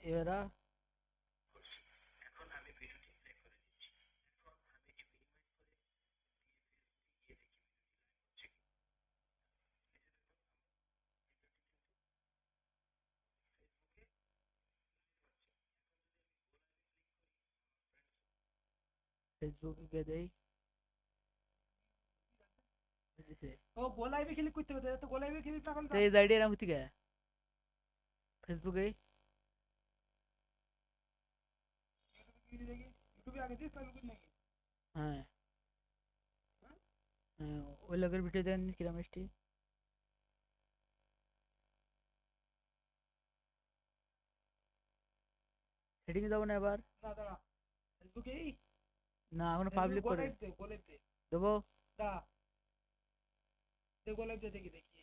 এরা করছি এখন আমি ভিডিওটি প্লে করে দিচ্ছি এখন আমি এটি মিনিমাইজ করে দিয়ে ফেসবুকে গিয়ে দেখি ভিডিওটি লাইভ হচ্ছে কি এই যে দেখুন আমার ভিডিওটি কিন্তু ফেসবুকে লাইভ হচ্ছে এখন যদি আমি গো লাইভে ক্লিক করি আমার ফ্রেন্ডস ফেসবুকে গিয়ে দেই বুঝেছে ও গোলাইবে ক্লিক করতে হবে তো গোলাইবে ক্লিক না তো করলে এই আইডি এরকম হচ্ছে কে ফেসবুকে ইউটিউবে দেখি ইউটিউবে আগে দিস ফেসবুকে নাকি হ্যাঁ হ্যাঁ, ওই লোকের ভিডিও দেন কিরাম মিষ্টি সেটিং যাবো না এবার না দাঁড়া ফেসবুকে এই না এখন পাবলিক করে গোলাইব দে গোলাইব দে দেবো দা দে গোলাইব দে দেখি দেখি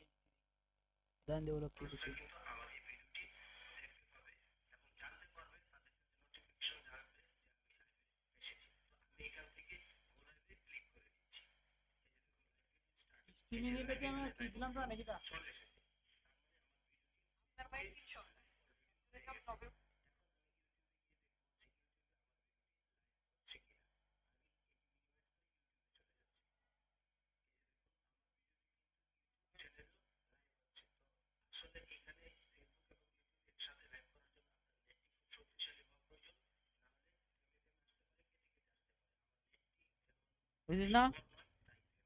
দেন দেবো লোক কিছু করে ইউটিউবে চলে যাচ্ছে এই যে দেখুন আমার চলে না হচ্ছে তাই দেখেন ঠিক করে দেবো বুঝাল ইউটিউব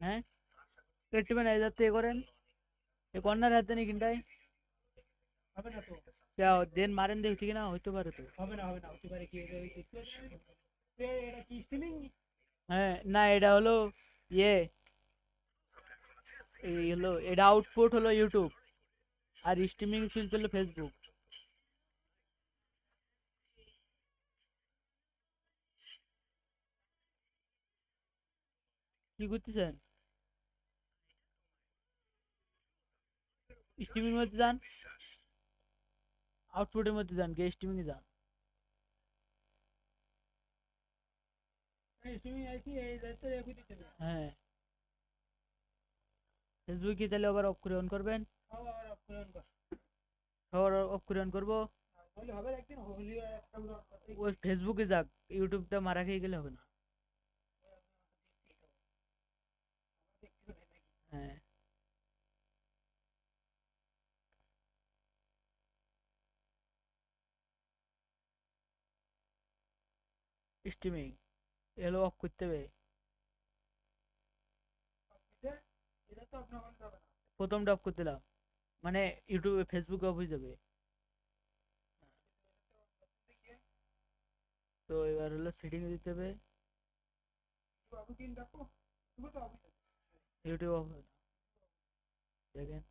হ্যাঁ? এ করেন। এ কর্নার হাতে নি কিনটাই। হবে না তো? দেন মারেন দেখি ঠিক না? হইতে পারে তো। হবে না হবে না হতে পারে কি? এটা কি স্ট্রিমিং হ্যাঁ না এটা হলো ইয়ে এই হলো এটা আউটপুট হলো ইউটিউব আর স্ট্রিমিং শিল্প হলো ফেসবুক কি করতেছেন? স্ট্রিমিং মধ্যে যান। আউটপুটের মধ্যে যান গিয়ে স্ট্রিমিং এ যান। হ্যাঁ ফেসবুক কি তাহলে আবার অফ করে অন করবেন আবার অফ করে। অন করব? ওই ফেসবুকে যাক ইউটিউবটা মারা খেয়ে গেলে হবে না হ্যাঁ স্ট্রিমিং এলো অফ করতে হবে। প্রথমটা অফ করতে দিলাম মানে ইউটিউবে ফেসবুকে অফ হয়ে যাবে। তো এবার হলো সেটিং দিতে হবে। ইউটিউব অফ দেখেন।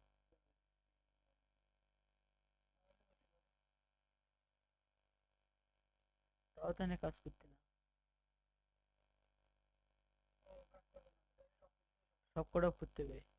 তাও কাজ করতে না সব কটা হবে